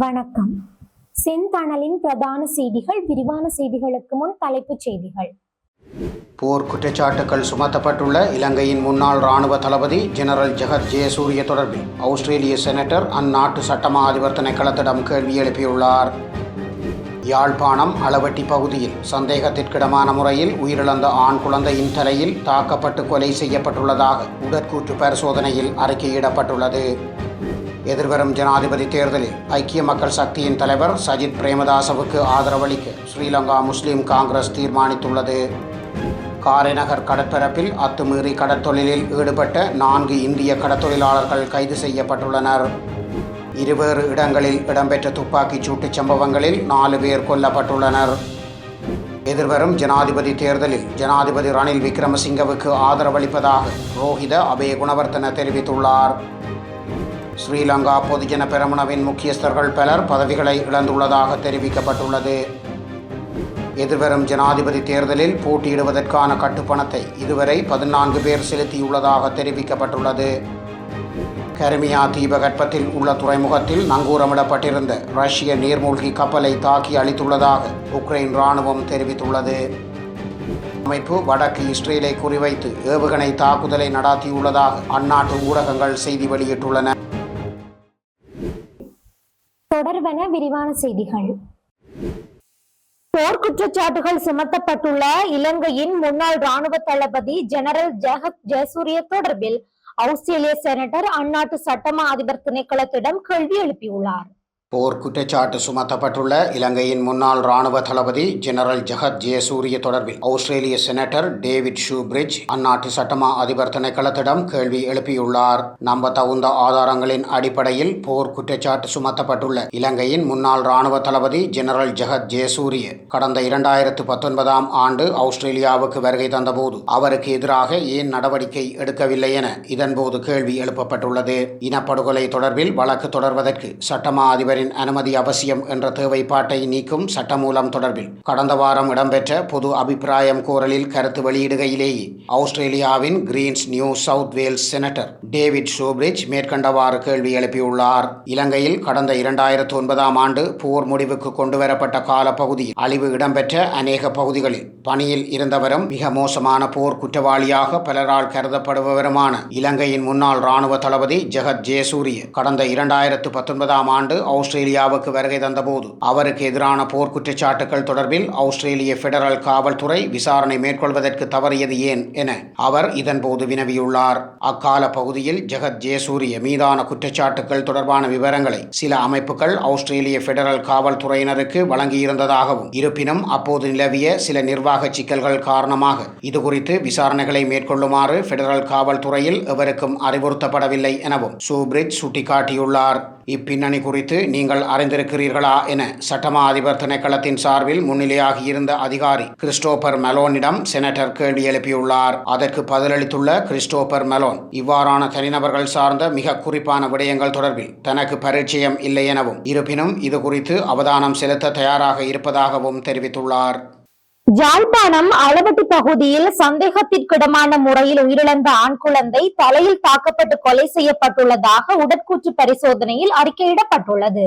வணக்கம். செந்தணலின் பிரதான செய்திகள் விரிவான செய்திகளுக்கு முன் தலைப்புச் செய்திகள். போர் குற்றச்சாட்டுகள் சுமத்தப்பட்டுள்ள இலங்கையின் முன்னாள் இராணுவ தளபதி ஜெனரல் ஜெகத் ஜெயசூரிய தொடர்பில் ஆஸ்திரேலிய செனட்டர் அந்நாட்டு சட்டமா அதிபர் திணைக்களத்திடம் கேள்வி எழுப்பியுள்ளார். யாழ்ப்பாணம் அளவட்டி பகுதியில் சந்தேகத்திற்கிடமான முறையில் உயிரிழந்த ஆண் குழந்தையின் தலையில் தாக்கப்பட்டு கொலை செய்யப்பட்டுள்ளதாக உடற்கூற்று பரிசோதனையில் அறிக்கையிடப்பட்டுள்ளது. எதிர்வரும் ஜனாதிபதி தேர்தலில் ஐக்கிய மக்கள் சக்தியின் தலைவர் சஜித் பிரேமதாசவுக்கு ஆதரவளிக்க ஸ்ரீலங்கா முஸ்லிம் காங்கிரஸ் தீர்மானித்துள்ளது. காரைநகர் கடற்பரப்பில் அத்துமீறி கடற்தொழிலில் ஈடுபட்ட நான்கு இந்திய கடற்தொழிலாளர்கள் கைது செய்யப்பட்டுள்ளனர். இருவேறு இடங்களில் இடம்பெற்ற துப்பாக்கிச் சூட்டுச் சம்பவங்களில் நாலு பேர் கொல்லப்பட்டுள்ளனர். எதிர்வரும் ஜனாதிபதி தேர்தலில் ஜனாதிபதி ரணில் விக்ரமசிங்கவுக்கு ஆதரவளிப்பதாக ரோஹித அபய குணவர்த்தன தெரிவித்துள்ளார். ஸ்ரீலங்கா பொதுஜன பெரமுனவின் முக்கியஸ்தர்கள் பலர் பதவிகளை இழந்துள்ளதாக தெரிவிக்கப்பட்டுள்ளது. எதிர்வரும் ஜனாதிபதி தேர்தலில் போட்டியிடுவதற்கான கட்டுப்பணத்தை இதுவரை பதினான்கு பேர் செலுத்தியுள்ளதாக தெரிவிக்கப்பட்டுள்ளது. கரிமியா தீபகற்பத்தில் உள்ள துறைமுகத்தில் நங்கூரமிடப்பட்டிருந்த ரஷ்ய நீர்மூழ்கி கப்பலை தாக்கி அளித்துள்ளதாக உக்ரைன் ராணுவம் தெரிவித்துள்ளது. அமைப்பு வடக்கு இஸ்ரேலை குறிவைத்து ஏவுகணை தாக்குதலை நடாத்தியுள்ளதாக அந்நாட்டு ஊடகங்கள் செய்தி வெளியிட்டுள்ளன. தொடர்வன விரிவான செய்திகள். போர்க்குற்றச்சாட்டுகள் சுமத்தப்பட்டுள்ள இலங்கையின் முன்னாள் ராணுவ தளபதி ஜெனரல் ஜெகத் ஜெயசூரிய தொடர்பில் ஆஸ்திரேலிய செனட்டர் அந்நாட்டு சட்டமா அதிபர் திணைக்களத்திடம் கேள்வி எழுப்பியுள்ளார். போர் குற்றச்சாட்டு சுமத்தப்பட்டுள்ள இலங்கையின் முன்னாள் இராணுவ தளபதி ஜெனரல் ஜகத் ஜெயசூரிய தொடர்பில் ஆஸ்திரேலிய செனட்டர் டேவிட் ஷூபிரிட்ஜ் அந்நாட்டு சட்டமா அதிபர் திணைக்களத்திடம் கேள்வி எழுப்பியுள்ளார். நம்ப தகுந்த ஆதாரங்களின் அடிப்படையில் போர் குற்றச்சாட்டு சுமத்தப்பட்டுள்ள இலங்கையின் முன்னாள் இராணுவ தளபதி ஜெனரல் ஜகத் ஜெயசூரிய கடந்த இரண்டாயிரத்து பத்தொன்பதாம் ஆண்டு ஆஸ்திரேலியாவுக்கு வருகை தந்தபோது அவருக்கு எதிராக ஏன் நடவடிக்கை எடுக்கவில்லை என இதன்போது கேள்வி எழுப்பப்பட்டுள்ளது. இனப்படுகொலை தொடர்பில் வழக்கு தொடர்வதற்கு சட்டமா அதிபரின் அனுமதி அவசியம் என்ற தேவைப்பாட்டை நீக்கும் சட்டமூலம் தொடர்பில் கடந்த வாரம் இடம்பெற்ற பொது அபிப்பிராயம் கோரலில் கருத்து வெளியிடுகையிலேயே ஆஸ்திரேலியாவின் Greens New South Wales senator David Shoebridge மேற்கண்டவாறு கேள்வி எழுப்பியுள்ளார். இலங்கையில் கடந்த இரண்டாயிரத்து ஒன்பதாம் ஆண்டு போர் முடிவுக்கு கொண்டுவரப்பட்ட காலப்பகுதியில் அழிவு இடம்பெற்ற அநேக பகுதிகளில் பணியில் இருந்தவரும் மிக மோசமான போர் குற்றவாளியாக பலரால் கருதப்படுபவருமான இலங்கையின் முன்னாள் இராணுவ தளபதி ஜெகத் ஜெயசூரிய கடந்த இரண்டாயிரத்து பத்தொன்பதாம் ஆண்டு ஆஸ்திரேலியாவுக்கு வருகை தந்தபோது அவருக்கு எதிரான போர்க்குற்றச்சாட்டுகள் தொடர்பில் ஆஸ்திரேலிய பெடரல் காவல்துறை விசாரணை மேற்கொள்வதற்கு தவறியது ஏன் என அவர் இதன்போது வினவியுள்ளார். அக்கால பகுதியில் ஜெகத் ஜெயசூரிய மீதான குற்றச்சாட்டுகள் தொடர்பான விவரங்களை சில அமைப்புகள் ஆஸ்திரேலிய பெடரல் காவல்துறையினருக்கு வழங்கியிருந்ததாகவும் இருப்பினும் அப்போது நிலவிய சில நிர்வாக சிக்கல்கள் காரணமாக இதுகுறித்து விசாரணைகளை மேற்கொள்ளுமாறு பெடரல் காவல்துறையில் எவருக்கும் அறிவுறுத்தப்படவில்லை எனவும் சூபிரிட் சுட்டிக்காட்டியுள்ளார். இப்பின்னணி குறித்து நீ நீங்கள் அறிந்திருக்கிறீர்களா என சட்டமா அதிபர் திணைக்களத்தின் சார்பில் முன்னிலையாகியிருந்த அதிகாரி கிறிஸ்டோபர் மெலோனிடம் செனட்டர் கேள்வி எழுப்பியுள்ளார். அதற்கு பதிலளித்துள்ள கிறிஸ்டோபர் மெலோன் இவ்வாறான தனிநபர்கள் சார்ந்த மிக குறிப்பான விடயங்கள் தொடர்பில் தனக்கு பரிச்சயம் இல்லை எனவும் இருப்பினும் இது குறித்து அவதானம் செலுத்த தயாராக இருப்பதாகவும் தெரிவித்துள்ளார். யாழ்ப்பாணம் அளவட்டு பகுதியில் சந்தேகத்திற்கிடமான முறையில் உயிரிழந்த ஆண் குழந்தை தலையில் தாக்கப்பட்டு கொலை செய்யப்பட்டுள்ளதாக உடற்கூற்று பரிசோதனையில் அறிக்கையிடப்பட்டுள்ளது.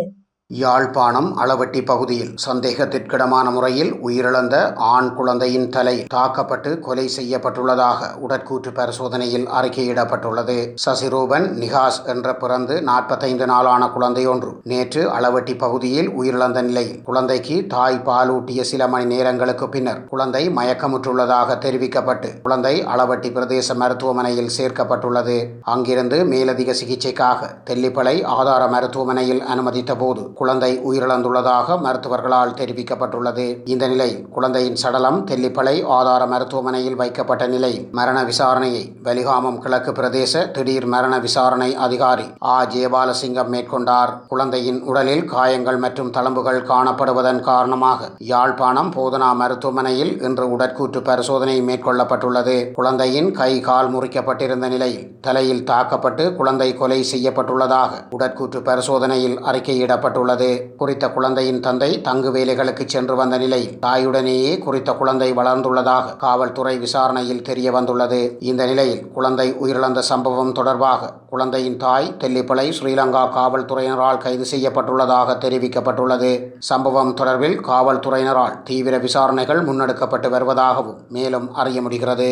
யாழ்ப்பாணம் அளவட்டி பகுதியில் சந்தேகத்திற்கிடமான முறையில் உயிரிழந்த ஆண் குழந்தையின் தலை தாக்கப்பட்டு கொலை செய்யப்பட்டுள்ளதாக உடற்கூற்று பரிசோதனையில் அறிக்கையிடப்பட்டுள்ளது. சசிரூபன் நிகாஸ் என்ற பிறந்து நாற்பத்தைந்து நாளான குழந்தையொன்று. நேற்று அளவட்டி பகுதியில் உயிரிழந்த நிலையில் குழந்தைக்கு தாய் பாலூட்டிய சில மணி நேரங்களுக்கு பின்னர் குழந்தை மயக்கமுற்றுள்ளதாக தெரிவிக்கப்பட்டு குழந்தை அளவட்டி பிரதேச மருத்துவமனையில் சேர்க்கப்பட்டுள்ளது. அங்கிருந்து மேலதிக சிகிச்சைக்காக தெல்லிப்பளை ஆதார மருத்துவமனையில் அனுமதித்த போது குழந்தை உயிரிழந்துள்ளதாக மருத்துவர்களால் தெரிவிக்கப்பட்டுள்ளது. இந்த நிலை குழந்தையின் சடலம் தெல்லிப்பளை ஆதார மருத்துவமனையில் வைக்கப்பட்ட நிலை. மரண விசாரணையை வலிகாமம் கிழக்கு பிரதேச திடீர் மரண விசாரணை அதிகாரி ஆ. ஜெயபாலசிங்கம் மேற்கொண்டார். குழந்தையின் உடலில் காயங்கள் மற்றும் தளம்புகள் காணப்படுவதன் காரணமாக யாழ்ப்பாணம் போதனா மருத்துவமனையில் இன்று உடற்கூற்று பரிசோதனை மேற்கொள்ளப்பட்டுள்ளது. குழந்தையின் கை கால் முறிக்கப்பட்டிருந்த நிலையில் தலையில் தாக்கப்பட்டு குழந்தை கொலை செய்யப்பட்டுள்ளதாக உடற்கூற்று பரிசோதனையில் அறிக்கையிடப்பட்டுள்ளது. உள்ளது. குறித்த குழந்தையின் தந்தை தங்கு வேலைகளுக்கு சென்று வந்த நிலையில் தாயுடனேயே குறித்த குழந்தை வளர்ந்துள்ளதாக காவல்துறை விசாரணையில் தெரிய வந்துள்ளது. இந்த நிலையில் குழந்தை உயிரிழந்த சம்பவம் தொடர்பாக குழந்தையின் தாய் தெல்லிப்பளை ஸ்ரீலங்கா காவல்துறையினரால் கைது செய்யப்பட்டுள்ளதாக தெரிவிக்கப்பட்டுள்ளது. சம்பவம் தொடர்பில் காவல்துறையினரால் தீவிர விசாரணைகள் முன்னெடுக்கப்பட்டு வருவதாகவும் மேலும் அறிய முடிகிறது.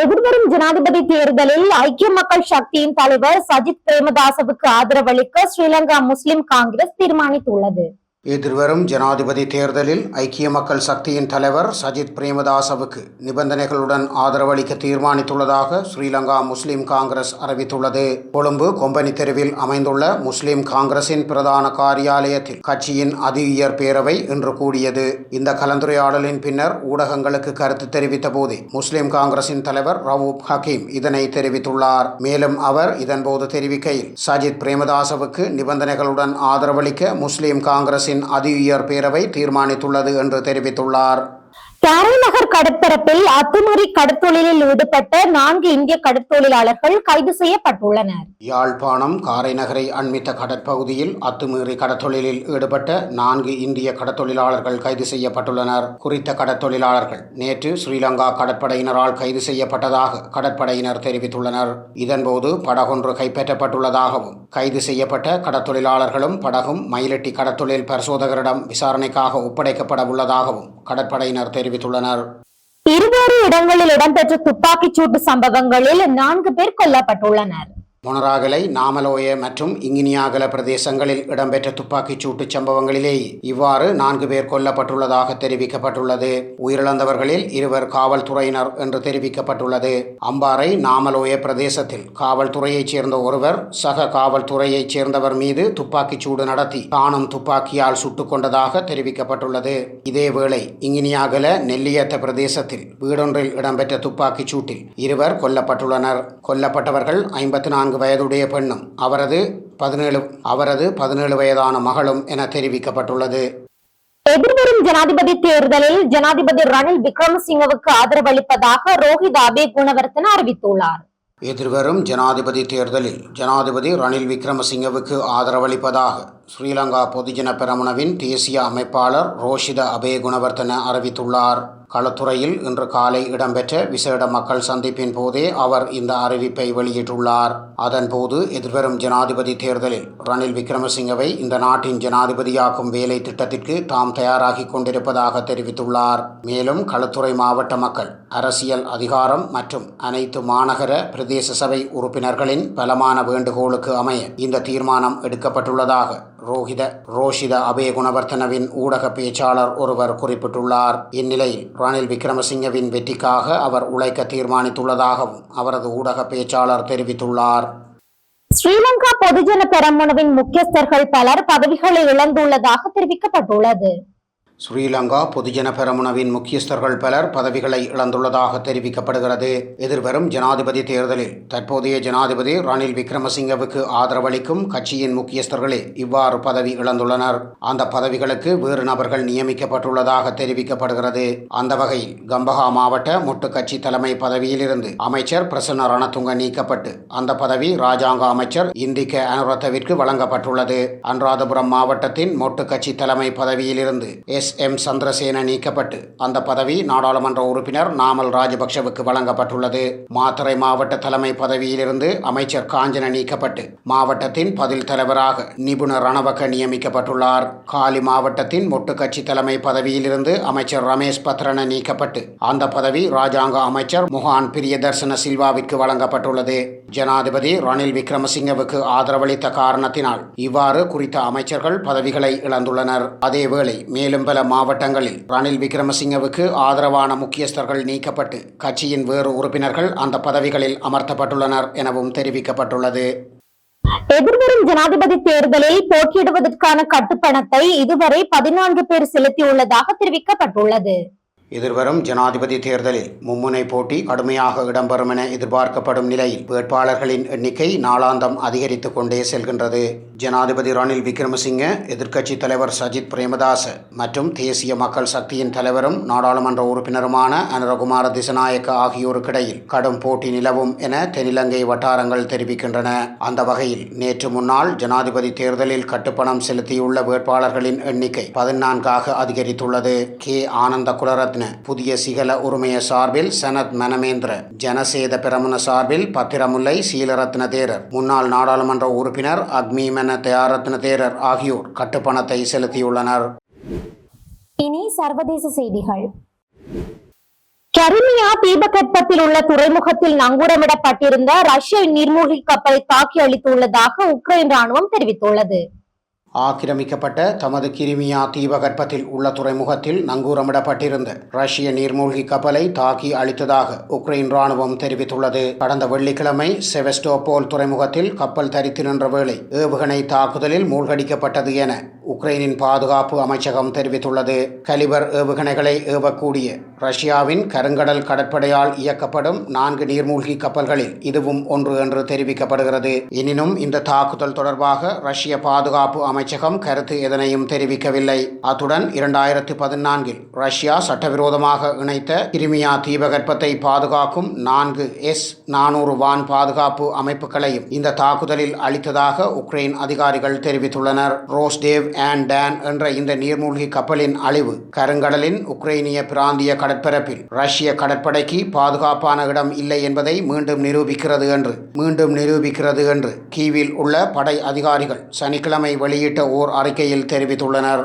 எதிர்வரும் ஜனாதிபதி தேர்தலில் ஐக்கிய மக்கள் சக்தியின் தலைவர் சஜித் பிரேமதாசவுக்கு ஆதரவளிக்க ஸ்ரீலங்கா முஸ்லிம் காங்கிரஸ் தீர்மானித்துள்ளது. எதிர்வரும் ஜனாதிபதி தேர்தலில் ஐக்கிய மக்கள் சக்தியின் தலைவர் சஜித் பிரேமதாசவுக்கு நிபந்தனைகளுடன் ஆதரவளிக்க தீர்மானித்துள்ளதாக ஸ்ரீலங்கா முஸ்லிம் காங்கிரஸ் அறிவித்துள்ளது. கொழும்பு கொம்பனி தெருவில் அமைந்துள்ள முஸ்லிம் காங்கிரசின் பிரதான காரியாலயத்தில் கட்சியின் அதி உயர் பேரவை இன்று கூடியது. இந்த கலந்துரையாடலின் பின்னர் ஊடகங்களுக்கு கருத்து தெரிவித்த போதே முஸ்லிம் காங்கிரசின் தலைவர் ரவூப் ஹக்கீம் இதனை தெரிவித்துள்ளார். மேலும் அவர் இதன்போது தெரிவிக்கையில் சஜித் பிரேமதாசவுக்கு நிபந்தனைகளுடன் ஆதரவளிக்க முஸ்லிம் காங்கிரசின் அதி உயர் பேரவை தீர்மானித்துள்ளது என்று தெரிவித்துள்ளார். கேரள கடற்பரப்பில் அத்துமீறி கடற்தொழிலில் ஈடுபட்ட நான்கு இந்திய கடற்தொழிலாளர்கள் கைது செய்யப்பட்டுள்ளனர். யாழ்ப்பாணம் காரைநகரை அண்மித்த கடற்பகுதியில் அத்துமீறி கடற்தொழிலில் ஈடுபட்ட நான்கு இந்திய கடற்தொழிலாளர்கள் கைது செய்யப்பட்டுள்ளனர். குறித்த கடத்தொழிலாளர்கள் நேற்று ஸ்ரீலங்கா கடற்படையினரால் கைது செய்யப்பட்டதாக கடற்படையினர் தெரிவித்துள்ளனர். இதன்போது படகொன்று கைப்பற்றப்பட்டுள்ளதாகவும் கைது செய்யப்பட்ட கடற்தொழிலாளர்களும் படகும் மயிலட்டி கடற்தொழில் பரிசோதகரிடம் விசாரணைக்காக ஒப்படைக்கப்பட உள்ளதாகவும் கடற்படையினர் தெரிவித்துள்ளனர். இருவேறு இடங்களில் இடம்பெற்ற துப்பாக்கிச் சூட்டு சம்பவங்களில் நான்கு பேர் கொல்லப்பட்டுள்ளனர். மொனராகலை நாமலோய மற்றும் இங்கினியாகல பிரதேசங்களில் இடம்பெற்ற துப்பாக்கிச் சூட்டு சம்பவங்களிலேயே இவ்வாறு நான்கு பேர் கொல்லப்பட்டுள்ளதாக தெரிவிக்கப்பட்டுள்ளது. உயிரிழந்தவர்களில் இருவர் காவல்துறையினர் என்று தெரிவிக்கப்பட்டுள்ளது. அம்பாறை நாமலோய பிரதேசத்தில் காவல்துறையைச் சேர்ந்த ஒருவர் சக காவல்துறையைச் சேர்ந்தவர் மீது துப்பாக்கிச் சூடு நடத்தி தானும் துப்பாக்கியால் சுட்டுக் கொண்டதாக தெரிவிக்கப்பட்டுள்ளது. இதேவேளை இங்கினியாகல நெல்லியத்த பிரதேசத்தில் வீடொன்றில் இடம்பெற்ற துப்பாக்கிச் சூட்டில் இருவர் கொல்லப்பட்டுள்ளனர். கொல்லப்பட்டவர்கள் ஐம்பத்தி நான்கு வயதுடைய பெண்ணும் அவரது பதினேழு அவரது பதினேழு வயதான மகளும் என தெரிவிக்கப்பட்டுள்ளது. எதிர்வரும் ஜனாதிபதி தேர்தலில் ஜனாதிபதி ரணில் விக்ரமசிங்கவுக்கு ஆதரவளிப்பதாக ரோஹித் அபே குணவர்த்தன அறிவித்துள்ளார். எதிர்வரும் ஜனாதிபதி தேர்தலில் ஜனாதிபதி ரணில் விக்ரமசிங்கவுக்கு ஆதரவளிப்பதாக ஸ்ரீலங்கா பொதுஜன பெரமுனவின் தேசிய அமைப்பாளர் ரோஷித அபே குணவர்த்தன அறிவித்துள்ளார். களத்துறையில் இன்று காலை இடம்பெற்ற விசேட மக்கள் சந்திப்பின் போதே அவர் இந்த அறிவிப்பை வெளியிட்டுள்ளார். அதன்போது எதிர்வரும் ஜனாதிபதி தேர்தலில் ரணில் விக்ரமசிங்கவை இந்த நாட்டின் ஜனாதிபதியாக்கும் வேலை திட்டத்திற்கு தாம் தயாராகி கொண்டிருப்பதாக தெரிவித்துள்ளார். மேலும் களத்துறை மாவட்ட மக்கள் அரசியல் அதிகாரம் மற்றும் அனைத்து மாநகர பிரதேச சபை உறுப்பினர்களின் பலமான வேண்டுகோளுக்கு அமைய இந்த தீர்மானம் எடுக்கப்பட்டுள்ளதாக ரோஹித ரோஷித அபே குணவர்த்தனவின் ஊடக பேச்சாளர் ஒருவர் குறிப்பிட்டுள்ளார். இந்நிலையில் ரணில் விக்ரமசிங்கவின் வெற்றிக்காக அவர் உழைக்க தீர்மானித்துள்ளதாகவும் அவரது ஊடக பேச்சாளர் தெரிவித்துள்ளார். ஸ்ரீலங்கா பொதுஜன பெரமுனவின் முக்கியஸ்தர்கள் பலர் பதவிகளை இழந்துள்ளதாக தெரிவிக்கப்பட்டுள்ளது. ஸ்ரீலங்கா பொதுஜன பெரமுனவின் முக்கியஸ்தர்கள் பலர் பதவிகளை இழந்துள்ளதாக தெரிவிக்கப்படுகிறது. எதிர்வரும் ஜனாதிபதி தேர்தலில் தற்போதைய ஜனாதிபதி ரணில் விக்ரமசிங்கவுக்கு ஆதரவளிக்கும் கட்சியின் முக்கியஸ்தர்களே இவ்வாறு பதவி இழந்துள்ளனர். அந்த பதவிகளுக்கு வேறு நபர்கள் நியமிக்கப்பட்டுள்ளதாக தெரிவிக்கப்படுகிறது. அந்த வகையில் கம்பஹா மாவட்ட மொட்டு கட்சி தலைமை பதவியிலிருந்து அமைச்சர் பிரசன்ன ரணதுங்க நீக்கப்பட்டு அந்த பதவி ராஜாங்க அமைச்சர் இந்திக்க அனுரத்தவிற்கு வழங்கப்பட்டுள்ளது. அனுராதபுரம் மாவட்டத்தின் மொட்டு கட்சி தலைமை பதவியிலிருந்து எஸ். எம். சந்திரசேன நீக்கப்பட்டு அந்த பதவி நாடாளுமன்ற உறுப்பினர் நாமல் ராஜபக்ஷவுக்கு வழங்கப்பட்டுள்ளது. மாத்தறை மாவட்ட தலைமை பதவியிலிருந்து அமைச்சர் காஞ்சன நீக்கப்பட்டு மாவட்டத்தின் பதில் தலைவராக நிபுணர் ரணவக்க நியமிக்கப்பட்டுள்ளார். காலி மாவட்டத்தின் மொட்டு கட்சி தலைமை பதவியிலிருந்து அமைச்சர் ரமேஷ் பத்ரன நீக்கப்பட்டு அந்த பதவி ராஜாங்க அமைச்சர் முகான் பிரியதர்சன சில்வாவிற்கு வழங்கப்பட்டுள்ளது. ஜனாதிபதி ரணில் விக்ரமசிங்கவுக்கு ஆதரவளித்த காரணத்தினால் இவ்வாறு குறித்த அமைச்சர்கள் பதவிகளை இழந்துள்ளனர். அதேவேளை மேலும் பல மாவட்டங்களில் ரணில் விக்ரமசிங்கவுக்கு ஆதரவான முக்கியஸ்தர்கள் நீக்கப்பட்டு கட்சியின் வேறு உறுப்பினர்கள் அந்த பதவிகளில் அமர்த்தப்பட்டுள்ளனர் எனவும் தெரிவிக்கப்பட்டுள்ளது. எதிர்வரும் ஜனாதிபதி தேர்தலில் போட்டியிடுவதற்கான கட்டுப்பணத்தை இதுவரை பதினான்கு பேர் செலுத்தியுள்ளதாக தெரிவிக்கப்பட்டுள்ளது. எதிர்வரும் ஜனாதிபதி தேர்தலில் மும்முனை போட்டி கடுமையாக இடம்பெறும் என எதிர்பார்க்கப்படும் நிலையில் வேட்பாளர்களின் எண்ணிக்கை நாளாந்தம் அதிகரித்துக் கொண்டே செல்கின்றது. ஜனாதிபதி ரணில் விக்ரமசிங்க எதிர்க்கட்சித் தலைவர் சஜித் பிரேமதாச மற்றும் தேசிய மக்கள் சக்தியின் தலைவரும் நாடாளுமன்ற உறுப்பினருமான அனுரகுமார திசநாயக்க ஆகியோருக்கிடையில் கடும் போட்டி நிலவும் என தென்னிலங்கை வட்டாரங்கள் தெரிவிக்கின்றன. அந்த வகையில் நேற்று முன்னாள் ஜனாதிபதி தேர்தலில் கட்டுப்பணம் செலுத்தியுள்ள வேட்பாளர்களின் எண்ணிக்கை பதினான்காக அதிகரித்துள்ளது. கே. ஆனந்த ரத்ன புதிய சிகல உரிமைய சார்பில் சனத் மனமேந்திர ஜனசேத பிரமுன சார்பில் பத்திரமுல்லை சீலரத்ன தேரர் முன்னாள் நாடாளுமன்ற உறுப்பினர் அக்மிமன தயாரத்ன தேரர் ஆகியோர் கட்டுப்பணத்தை செலுத்தியுள்ளனர். இனி சர்வதேச செய்திகள். கரிமியா தீபகற்பத்தில் உள்ள துறைமுகத்தில் நங்கூரமிடப்பட்டிருந்த ரஷ்ய நீர்மூழ்கி கப்பலை தாக்கி அளித்துள்ளதாக உக்ரைன் ராணுவம் தெரிவித்துள்ளது. ஆக்கிரமிக்கப்பட்ட தமது கிரிமியா தீபகற்பத்தில் உள்ள துறைமுகத்தில் நங்கூரமிடப்பட்டிருந்த ரஷ்ய நீர்மூழ்கி கப்பலை தாக்கி அழித்ததாக உக்ரைன் ராணுவம் தெரிவித்துள்ளது. கடந்த வெள்ளிக்கிழமை செவஸ்டோபோல் துறைமுகத்தில் கப்பல் தரித்து நின்ற வேளை ஏவுகணை தாக்குதலில் மூழ்கடிக்கப்பட்டது என உக்ரைனின் பாதுகாப்பு அமைச்சகம் தெரிவித்துள்ளது. கலிபர் ஏவுகணைகளை ஏவக்கூடிய ரஷ்யாவின் கருங்கடல் கடற்படையால் இயக்கப்படும் நான்கு நீர்மூழ்கி கப்பல்களில் இதுவும் ஒன்று என்று தெரிவிக்கப்படுகிறது. எனினும் இந்த தாக்குதல் தொடர்பாக ரஷ்ய பாதுகாப்பு அமைச்சகம் கருத்து எதனையும் தெரிவிக்கவில்லை. அத்துடன் இரண்டாயிரத்து பதினான்கில் ரஷ்யா சட்டவிரோதமாக இணைத்த கிரிமியா தீபகற்பத்தை பாதுகாக்கும் நான்கு எஸ் நானூறு வான் பாதுகாப்பு அமைப்புகளையும் இந்த தாக்குதலில் அளித்ததாக உக்ரைன் அதிகாரிகள் தெரிவித்துள்ளனர். ரோஸ்டேவ் அண்ட் டான் என்ற இந்த நீர்மூழ்கி கப்பலின் அழிவு கருங்கடலின் உக்ரைனிய பிராந்திய கடற்பரப்பில் ரஷ்ய கடற்படைக்கு பாதுகாப்பான இடம் இல்லை என்பதை மீண்டும் நிரூபிக்கிறது என்று மீண்டும் நிரூபிக்கிறது என்று கீவில் உள்ள படை அதிகாரிகள் சனிக்கிழமை வெளியிட்ட ஓர் அறிக்கையில் தெரிவித்துள்ளனர்.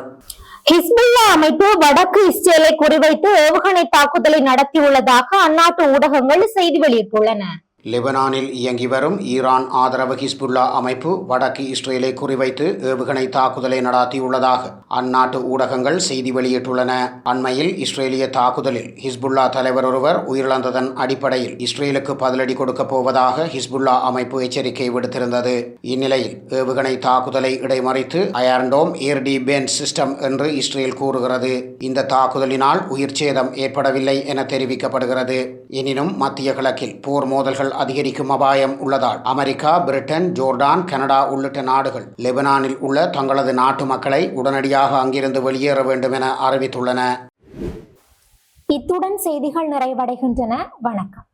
ஹிஸ்புல்லா அமைப்பு வடக்கு இஸ்ரேலை குறிவைத்து ஏவுகணை தாக்குதலை நடத்தியுள்ளதாக அந்நாட்டு ஊடகங்கள் செய்தி வெளியிட்டுள்ளன. லெபனானில் இயங்கி வரும் ஈரான் ஆதரவு ஹிஸ்புல்லா அமைப்பு வடக்கு இஸ்ரேலை குறிவைத்து ஏவுகணை தாக்குதலை நடாத்தியுள்ளதாக அந்நாட்டு ஊடகங்கள் செய்தி வெளியிட்டுள்ளன. அண்மையில் இஸ்ரேலிய தாக்குதலில் ஹிஸ்புல்லா தலைவர் ஒருவர் உயிரிழந்ததன் அடிப்படையில் இஸ்ரேலுக்கு பதிலடி கொடுக்கப் போவதாக ஹிஸ்புல்லா அமைப்பு எச்சரிக்கை விடுத்திருந்தது. இந்நிலையில் ஏவுகணை தாக்குதலை இடைமறித்து Iron Dome air defence system என்று இஸ்ரேல் கூறுகிறது. இந்த தாக்குதலினால் உயிர் சேதம் ஏற்படவில்லை என தெரிவிக்கப்படுகிறது. எனினும் மத்திய கிழக்கில் போர் மோதல்கள் அதிகரிக்கும் அபாயம் உள்ளதால் அமெரிக்கா பிரிட்டன் ஜோர்டான் கனடா உள்ளிட்ட நாடுகள் லெபனானில் உள்ள தங்களது நாட்டு மக்களை உடனடியாக அங்கிருந்து வெளியேற வேண்டும் என அறிவித்துள்ளன. இத்துடன் செய்திகள் நிறைவடைகின்றன. வணக்கம்.